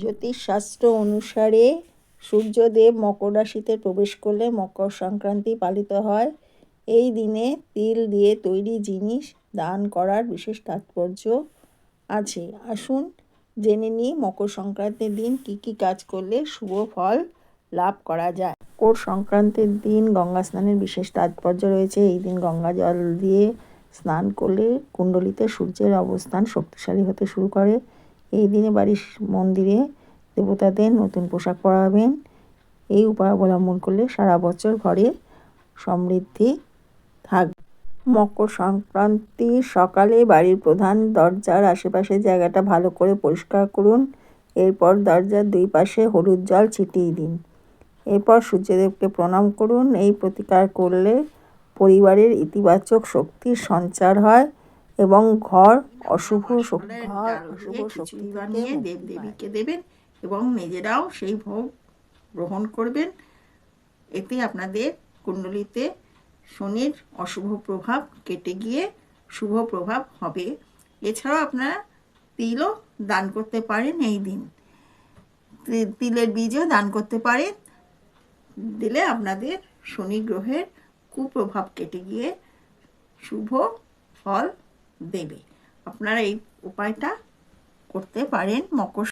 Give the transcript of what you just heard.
জ্যোতিষশাস্ত্র অনুসারে সূর্যদেব মকর রাশিতে প্রবেশ করলে মকর সংক্রান্তি পালিত হয়। এই দিনে তিল দিয়ে তৈরি জিনিস, দান করার বিশেষ তাৎপর্য আছে। আসুন জেনে নিই মকর সংক্রান্তির দিন কি কি কাজ করলে শুভ ফল লাভ করা যায়। মকর সংক্রান্তির দিন গঙ্গা স্নানের বিশেষ তাৎপর্য রয়েছে। এই দিন গঙ্গা জল দিয়ে স্নান করলে কুণ্ডলিতে সূর্যের অবস্থান শক্তিশালী হতে শুরু করে। এই দিনে বাড়ির মন্দিরে দেবতাদের নতুন পোশাক পরাবেন। এই উপায় অবলম্বন করলে সারা বছর ঘরে সমৃদ্ধি থাকবে মকর সংক্রান্তির সকালে বাড়ির প্রধান দরজার আশেপাশে জায়গাটা ভালো করে পরিষ্কার করুন। এরপর দরজার দুই পাশে হলুদ জল ছিটিয়ে দিন। এরপর সূর্যদেবকে প্রণাম করুন। এই প্রতিকার করলে পরিবারের ইতিবাচক শক্তির সঞ্চার হয়। এবং ঘর অশুভ শক্তি। ঘর অশুভ শক্তি বানিয়ে দেব দেবীকে দেবেন এবং নিজেরাও সেই ভোগ গ্রহণ করবেন। এতে আপনাদের কুণ্ডলিতে শনির অশুভ প্রভাব কেটে গিয়ে শুভ প্রভাব হবে। এছাড়াও আপনারা তিলও দান করতে পারেন এই দিন। তিলের বীজও দান করতে পারেন। দিলে আপনাদের শনি গ্রহের কুপ্রভাব কেটে গিয়ে শুভ ফল দেবে। আপনারা এই উপায়টা করতে পারেন মকর